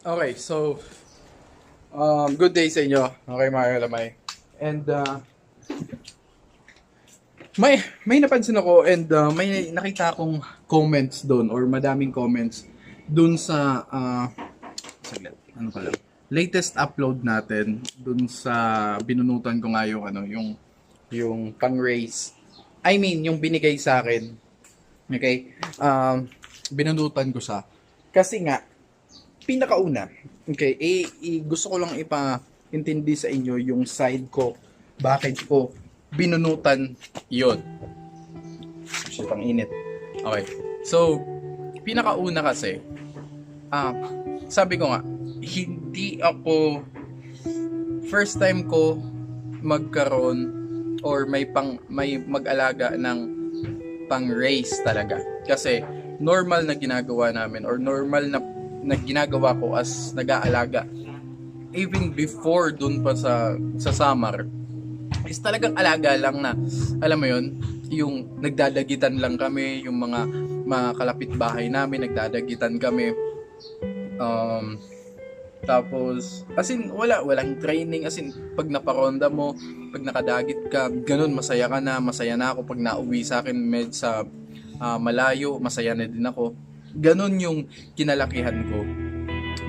Okay, so um, good day sa inyo. Okay, mga kalamay. And uh, may may napansin ako and uh, may nakita akong comments doon or madaming comments doon sa uh, saglit, ano pala? Latest upload natin doon sa binunutan ko nga yung ano, yung yung pang-race. I mean, yung binigay sa akin. Okay? Um, binunutan ko siya. Kasi nga, pinakauna, okay, eh, eh, gusto ko lang ipa-intindi sa inyo yung side ko, bakit ko binunutan yon. Shit, ang init. Okay. So, pinakauna kasi, ah, sabi ko nga, hindi ako, first time ko magkaroon or may pang may mag-alaga ng pang race talaga kasi normal na ginagawa namin or normal na na ginagawa ko as nag-aalaga. Even before dun pa sa sa summer is talagang alaga lang na alam mo yon yung nagdadagitan lang kami yung mga mga kalapit bahay namin nagdadagitan kami. Um tapos as in wala walang training as in pag naparonda mo pag nakadagit ka ganun masaya ka na masaya na ako. Pag nauwi sa akin med sa ah, malayo masaya na din ako ganun yung kinalakihan ko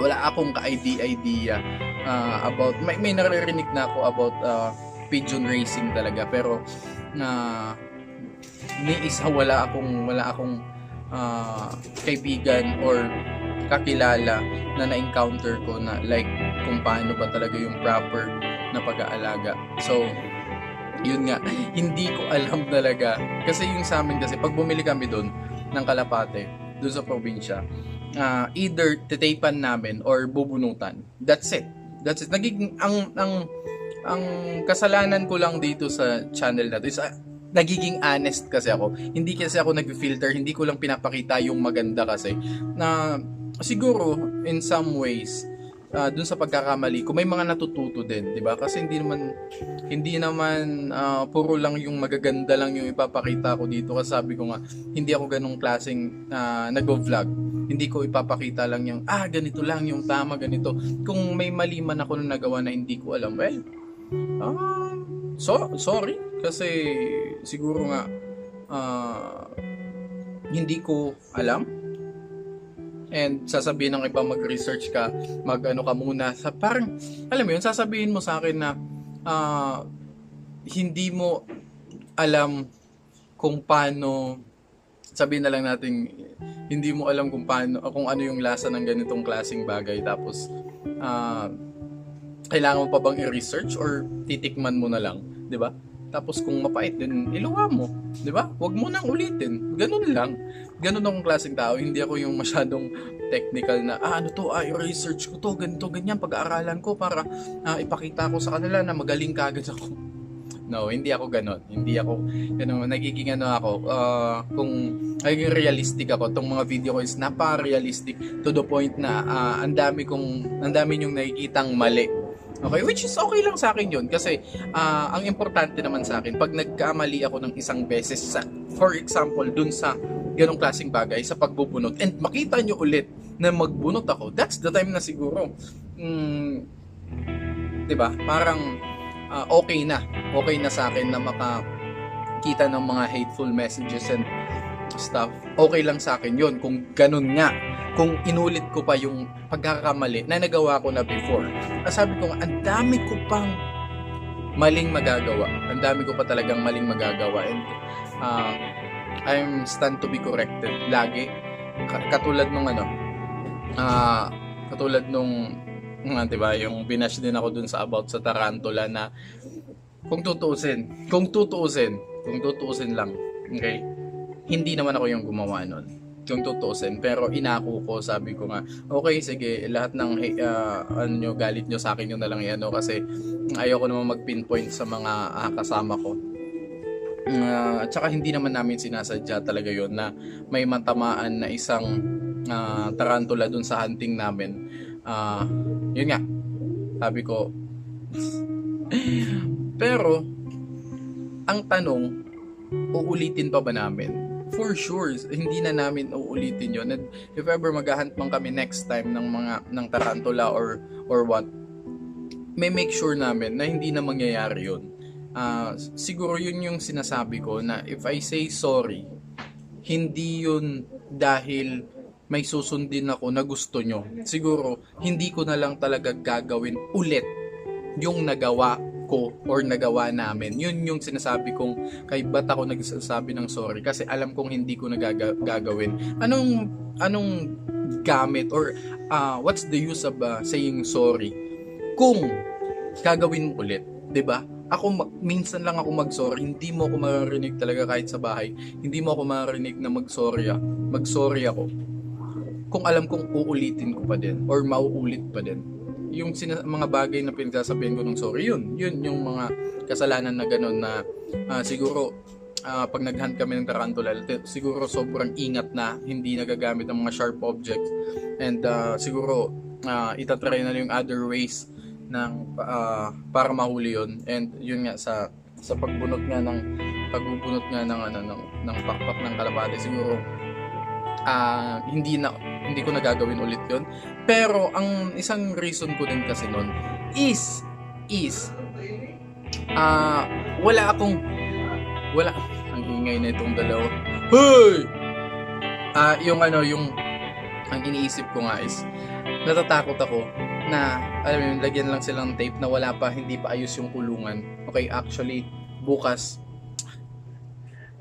wala akong ka-idea ah, about may, may naririnig na ako about ah, pigeon racing talaga pero na ni isa wala akong wala akong ah, kaibigan or kakilala na na-encounter ko na like kung paano ba talaga yung proper na pag-aalaga. So, yun nga, hindi ko alam talaga. Kasi yung sa amin kasi, pag bumili kami doon ng kalapate, doon sa probinsya, ah, either titapan namin or bubunutan. That's it. That's it. Nagiging, ang, ang, ang kasalanan ko lang dito sa channel na to is ah, nagiging honest kasi ako. Hindi kasi ako nag-filter, hindi ko lang pinapakita yung maganda kasi. Na siguro in some ways uh, dun sa pagkakamali ko may mga natututo din, 'di ba? Kasi hindi naman hindi naman ah, puro lang yung magaganda lang yung ipapakita ko dito kasi sabi ko nga hindi ako ganong klaseng uh, nagvo-vlog. Hindi ko ipapakita lang yung ah ganito lang yung tama ganito. Kung may mali man ako na nagawa na hindi ko alam, well, ah, so sorry kasi siguro nga ah, hindi ko alam and sasabihin ng iba mag-research ka, mag-ano ka muna. Sa, parang, alam mo yun, sasabihin mo sa akin na ah, hindi mo alam kung paano sabihin na lang natin hindi mo alam kung paano kung ano yung lasa ng ganitong klaseng bagay tapos ah, kailangan mo pa bang i-research or titikman mo na lang, 'di ba? Tapos kung mapait din, iluwa mo. Di ba? Huwag mo nang ulitin. Ganun lang. Ganun akong klaseng tao. Hindi ako yung masyadong technical na, ah, ano to, ah, research ko to, ganito, ganyan, pag-aaralan ko para ah, ipakita ko sa kanila na magaling kagad ako. No, hindi ako ganun. Hindi ako, ano, nagiging ano ako, ah, kung nagiging realistic ako, tong mga video ko is napaka-realistic to the point na ah, ang dami kong, ang dami yung nakikitang mali Okay, which is okay lang sa akin yun. Kasi ah, ang importante naman sa akin pag nagkamali ako ng isang beses sa for example dun sa ganong klaseng bagay sa pagbubunot and makita nyo ulit na magbunot ako that's the time na siguro mm, 'di ba? Parang ah, okay na. Okay na sa akin na makakita ng mga hateful messages and stuff. Okay lang sa akin yun kung ganun nga kung inulit ko pa yung pagkakamali na nagawa ko na before. At sabi ko, nga, ang dami ko pang maling magagawa. Ang dami ko pa talagang maling magagawa. And uh, I'm stand to be corrected lagi. Katulad nung ano, uh, katulad nung nga, di ba, yung binash din ako dun sa about sa tarantula na kung tutuusin, kung tutuusin, kung tutuusin lang, okay, hindi naman ako yung gumawa nun kung tutusin. Pero inako ko sabi ko nga okay sige lahat ng uh, ano nyo galit nyo sa akin yung na lang yan no? kasi ayoko naman mag-pinpoint sa mga uh, kasama ko. Uh, at saka hindi naman namin sinasadya talaga yon na may matamaan na isang uh, tarantula dun sa hunting namin. Uh, yun nga sabi ko. Pero ang tanong uulitin pa ba namin for sure, hindi na namin uulitin yon. And if ever maghahunt man kami next time ng mga ng tarantula or or what, may make sure namin na hindi na mangyayari yun. Ah, siguro yun yung sinasabi ko na if I say sorry, hindi yun dahil may susundin ako na gusto nyo. Siguro, hindi ko na lang talaga gagawin ulit yung nagawa ko or nagawa namin. Yun yung sinasabi kong kay ba't ako nagsasabi ng sorry kasi alam kong hindi ko na gaga- gagawin. Anong anong gamit or ah, what's the use of ah, saying sorry kung gagawin ulit, 'di ba? Ako minsan lang ako mag-sorry, hindi mo ako maririnig talaga kahit sa bahay. Hindi mo ako maririnig na mag-sorry, ah. mag-sorry ako. Kung alam kong uulitin ko pa din or mauulit pa din yung sina- mga bagay na pinagsasabihin ko ng sorry, yun. Yun yung mga kasalanan na gano'n na ah, siguro ah, pag naghunt kami ng tarantula, siguro sobrang ingat na, hindi nagagamit ng mga sharp objects. And ah, siguro uh, itatry na yung other ways ng ah, para mahuli yun. And yun nga sa sa pagbunot nga ng pagbubunot nga ng ano ng, ng pakpak ng kalapate siguro ah hindi na hindi ko nagagawin ulit yun. Pero ang isang reason ko din kasi nun is is ah wala akong wala ang ingay na itong dalawa. Hey! Ah yung ano yung ang iniisip ko nga is natatakot ako na alam mo yun, lagyan lang silang tape na wala pa hindi pa ayos yung kulungan. Okay, actually bukas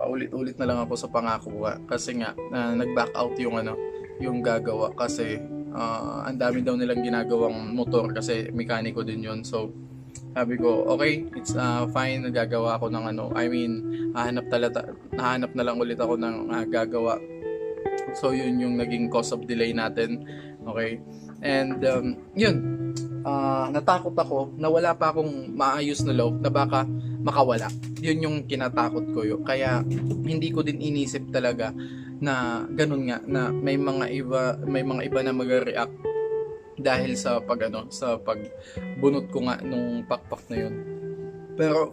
paulit-ulit na lang ako sa pangako ko kasi nga ah, nag-back out yung ano yung gagawa. Kasi ah, ang dami daw nilang ginagawang motor kasi mekaniko din yun. So sabi ko okay it's ah, fine. Nagagawa ako ng ano I mean hahanap talata nahanap na lang ulit ako ng ah, gagawa. So yun yung naging cause of delay natin. Okay? And um, yun ah, natakot ako na wala pa akong maayos na loob na baka makawala yun yung kinatakot ko yun. Kaya hindi ko din inisip talaga na ganun nga na may mga iba may mga iba na magre-react dahil sa pag ano sa pagbunot ko nga nung pakpak na yun. Pero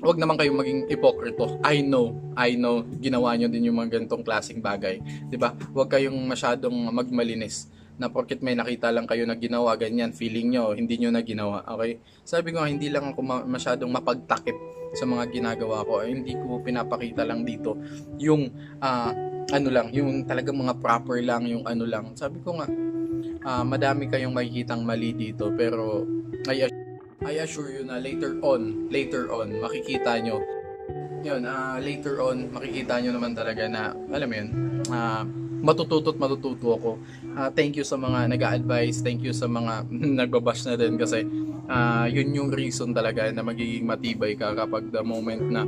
wag naman kayong maging ipokrito. I know, I know, ginawa nyo din yung mga ganitong klaseng bagay. 'Di ba? Huwag kayong masyadong magmalinis na porket may nakita lang kayo na ginawa ganyan, feeling nyo, hindi nyo na ginawa, okay? Sabi ko hindi lang ako ma- masyadong mapagtakip sa mga ginagawa ko. Eh, hindi ko pinapakita lang dito yung ah, ano lang, yung talagang mga proper lang, yung ano lang. Sabi ko nga, ah, madami kayong makikitang mali dito, pero I, ass- I assure you na later on, later on, makikita nyo, yun, ah, later on, makikita nyo naman talaga na, alam mo yun, ah, matututo at matututo ako. Ah, thank you sa mga nag-a-advise, thank you sa mga nagbabash na din kasi ah, yun yung reason talaga na magiging matibay ka kapag the moment na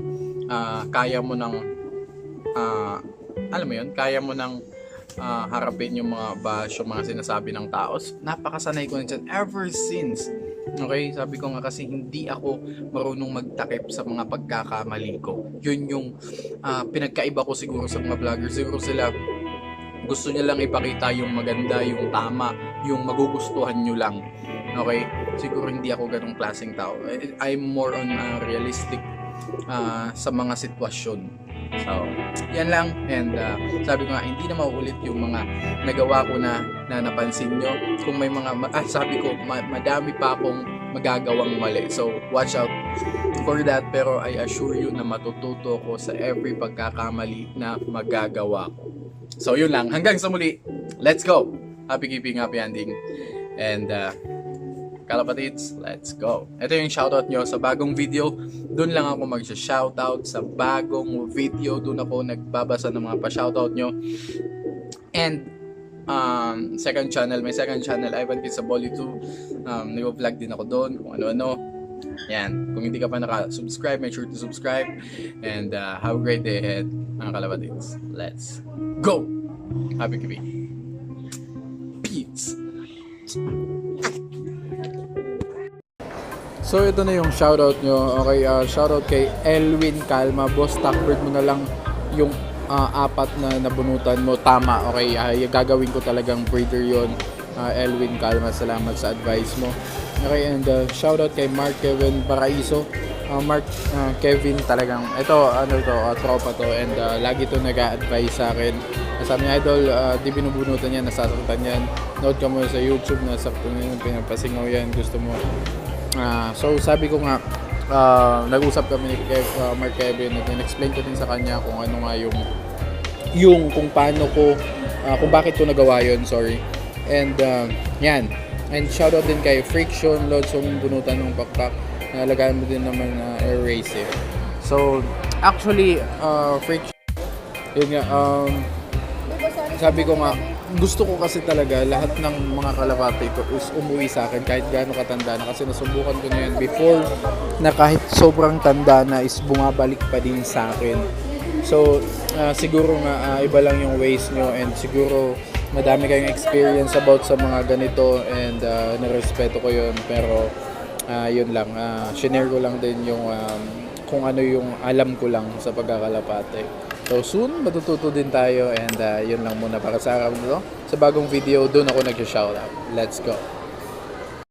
ah, kaya mo ng ah, alam mo yun, kaya mo ng ah, harapin yung mga bash, yung mga sinasabi ng tao. Napakasanay ko na dyan ever since. Okay, sabi ko nga kasi hindi ako marunong magtakip sa mga pagkakamali ko. Yun yung ah, pinagkaiba ko siguro sa mga vlogger. Siguro sila gusto niya lang ipakita yung maganda, yung tama, yung magugustuhan nyo lang. Okay? Siguro hindi ako ganong klaseng tao. I- I'm more on ah, realistic ah, sa mga sitwasyon. So, yan lang. And ah, sabi ko nga, hindi na mauulit yung mga nagawa ko na, na napansin nyo. Kung may mga, ah, sabi ko, ma- madami pa akong magagawang mali. So, watch out for that. Pero I assure you na matututo ko sa every pagkakamali na magagawa ko. So, yun lang. Hanggang sa muli. Let's go! Happy keeping, happy ending. And, uh, Kalapatids, let's go. Ito yung shoutout nyo sa bagong video. Doon lang ako mag-shoutout sa bagong video. Doon ako nagbabasa ng mga pa-shoutout nyo. And um, second channel, may second channel, Ivan Kisaboli 2. Um, nag-vlog din ako doon kung ano-ano. Yan. Kung hindi ka pa naka-subscribe, make sure to subscribe. And uh, have a great day ahead, mga kalapatids. Let's go! Happy keeping. Peace! So ito na yung shoutout nyo. Okay, uh, shoutout kay Elwin Calma. Boss, Stockbird mo na lang yung ah, apat na nabunutan mo. Tama, okay. yung gagawin ko talagang breeder yon Ah, Elwin Calma, salamat sa advice mo. Okay, and uh, shoutout kay Mark Kevin Paraiso. uh, Mark uh, Kevin talagang ito ano to uh, tropa to and uh, lagi to nag-a-advise sa akin sabi niya idol uh, di binubunutan yan nasasaktan yan note ka mo sa YouTube nasaktan yan pinapasingaw yan gusto mo Ah, so sabi ko nga ah, nag-usap kami ni Kev, ah, Mark Kevin at in-explain ko din sa kanya kung ano nga yung yung kung paano ko ah, kung bakit ko nagawa yon sorry. And ah, yan. And shoutout din kay Friction Lord so bunutan ng pakpak nalagyan mo din naman na air race eh. so actually uh, Friction yun nga um, sabi ko nga, gusto ko kasi talaga lahat ng mga kalapate ko is umuwi sa akin kahit gaano katanda na kasi nasubukan ko na yan before na kahit sobrang tanda na is bumabalik pa din sa akin. So, ah, siguro nga ah, iba lang yung ways nyo and siguro madami kayong experience about sa mga ganito and uh, narespeto ko yun pero ah, yun lang, uh, shinare ko lang din yung um, kung ano yung alam ko lang sa pagkakalapate. So soon, matututo din tayo and uh, yun lang muna para sa araw nito. Sa bagong video, doon ako nag-shoutout. Let's go!